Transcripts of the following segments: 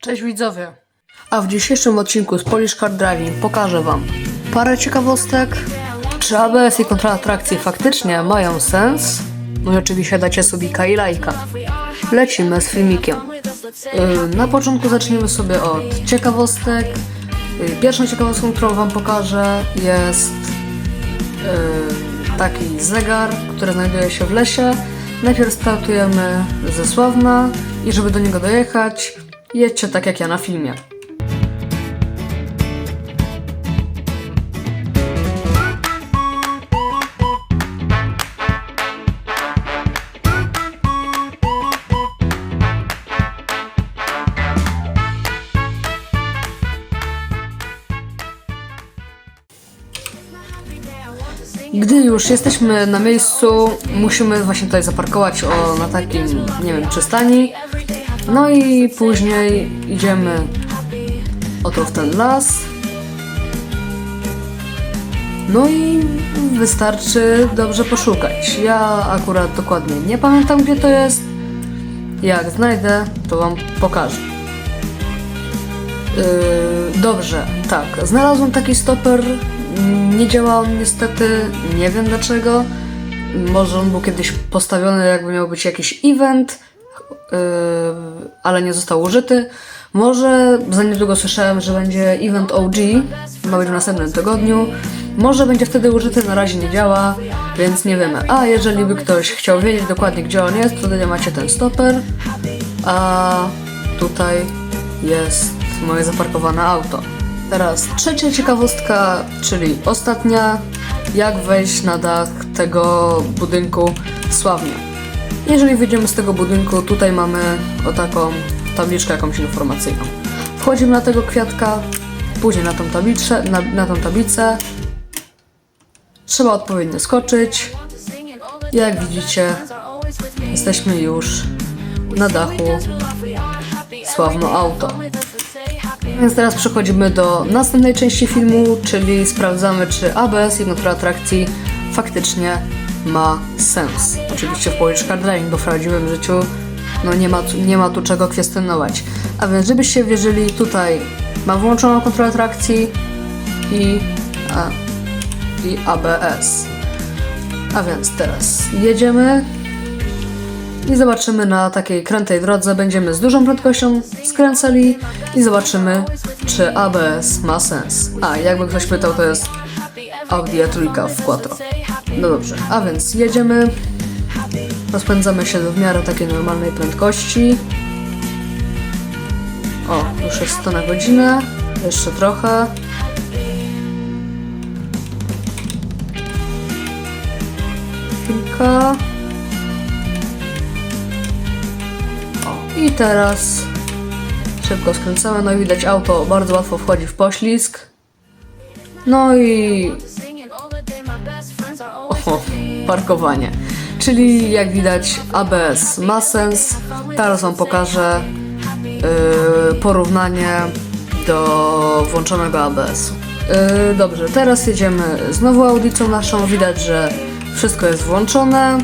Cześć widzowie! A w dzisiejszym odcinku z Polish Car Driving pokażę Wam parę ciekawostek, czy ABS i kontratrakcje faktycznie mają sens, no i oczywiście dacie subika i lajka. Lecimy z filmikiem. Yy, Na początku zaczniemy sobie od ciekawostek. Yy, Pierwszą ciekawostką, którą Wam pokażę jest yy, taki zegar, który znajduje się w lesie. Najpierw startujemy ze Sławna i żeby do niego dojechać, jedźcie tak jak ja na filmie. Gdy już jesteśmy na miejscu, musimy właśnie tutaj zaparkować o, na takim, nie wiem, przystani. No i później idziemy oto w ten las. No i wystarczy dobrze poszukać. Ja akurat dokładnie nie pamiętam gdzie to jest. Jak znajdę, to Wam pokażę. Yy, dobrze, tak. Znalazłem taki stoper. Nie działa on niestety. Nie wiem dlaczego. Może on był kiedyś postawiony, jakby miał być jakiś event, ale nie został użyty. Może za niedługo słyszałem, że będzie event OG, ma być w następnym tygodniu. Może będzie wtedy użyty, na razie nie działa, więc nie wiemy. A jeżeli by ktoś chciał wiedzieć dokładnie gdzie on jest, to wtedy macie ten stoper. A tutaj jest moje zaparkowane auto. Teraz trzecia ciekawostka, czyli ostatnia, jak wejść na dach tego budynku Sławnie. Jeżeli wyjdziemy z tego budynku, tutaj mamy o taką tabliczkę jakąś informacyjną. Wchodzimy na tego kwiatka, później na tą tablicę, na, na tą tablicę. Trzeba odpowiednio skoczyć. Jak widzicie, jesteśmy już na dachu Sławno Auto. Więc teraz przechodzimy do następnej części filmu, czyli sprawdzamy, czy ABS i atrakcji faktycznie ma sens. Oczywiście w Polish Car Driving, bo w prawdziwym życiu no nie, ma, tu- nie ma tu czego kwestionować. A więc żebyście wierzyli, tutaj mam włączoną kontrolę trakcji i, a, i ABS. A więc teraz jedziemy i zobaczymy na takiej krętej drodze. Będziemy z dużą prędkością skręcali i zobaczymy, czy ABS ma sens. A, jakby ktoś pytał, to jest Audi A3 w Quattro. No dobrze, a więc jedziemy. Rozpędzamy się w miarę takiej normalnej prędkości. O, już jest 100 na godzinę. Jeszcze trochę. Chwilka. O, i teraz szybko skręcamy, no i widać auto bardzo łatwo wchodzi w poślizg. No i o, parkowanie. Czyli jak widać ABS ma sens. Teraz wam pokażę yy, porównanie do włączonego ABS. Yy, dobrze, teraz jedziemy znowu audicą naszą. Widać, że wszystko jest włączone.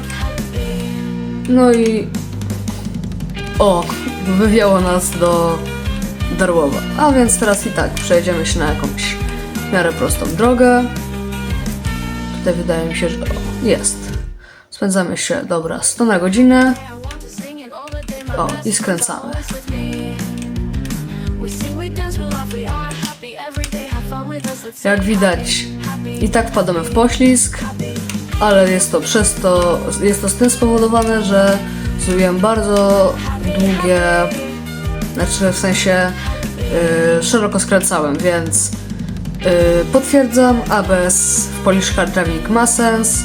No i o, wywiało nas do Darłowa. A więc teraz i tak przejdziemy się na jakąś w miarę prostą drogę. Tutaj wydaje mi się, że o, jest. Spędzamy się, dobra, 100 na godzinę. O, i skręcamy. Jak widać, i tak wpadamy w poślizg, ale jest to przez to, jest to z tym spowodowane, że zrobiłem bardzo długie, znaczy w sensie yy, szeroko skręcałem, więc potwierdzam, ABS w Polish Car Driving ma sens.